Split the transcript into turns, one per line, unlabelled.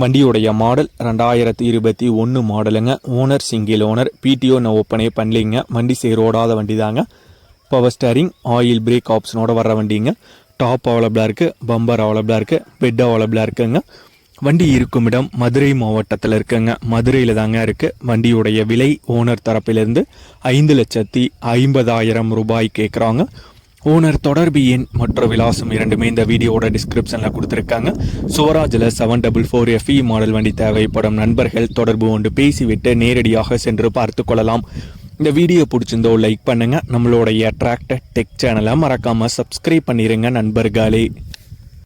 வண்டியுடைய மாடல் ரெண்டாயிரத்தி இருபத்தி ஒன்று மாடலுங்க. ஓனர் சிங்கிள் ஓனர் பிடிஓ நான் ஓப்பனே பண்ணலிங்க. வண்டி சேரோடாத வண்டி தாங்க பவர் ஸ்டேரிங் ஆயில் பிரேக் ஆப்ஷனோட வர்ற வண்டிங்க. டாப் அவைலபிளாக இருக்குது பம்பர் அவைலபிளாக இருக்குது பெட் அவைலபிளாக இருக்குங்க. வண்டி இருக்கும் இடம் மதுரை மாவட்டத்தில் இருக்குங்க. மதுரையில் தாங்க இருக்குது வண்டியுடைய விலை ஓனர் தரப்பிலிருந்து ஐந்து லட்சத்தி ஐம்பதாயிரம் ரூபாய் கேட்குறாங்க ஓனர் தொடர்பு எண் மற்றும் விலாசம் இரண்டுமே இந்த வீடியோட டிஸ்கிரிப்ஷனில் கொடுத்துருக்காங்க. சுவராஜில் seven double four FE model வண்டி தேவைப்படும் நண்பர்கள் தொடர்பு கொண்டு பேசிவிட்டு நேரடியாக சென்று பார்த்து கொள்ளலாம். இந்த வீடியோ பிடிச்சிருந்தோ லைக் பண்ணுங்கள் நம்மளுடைய அட்ராக்டட் டெக் சேனலை மறக்காமல் சப்ஸ்கிரைப் பண்ணிடுங்க நண்பர்களே.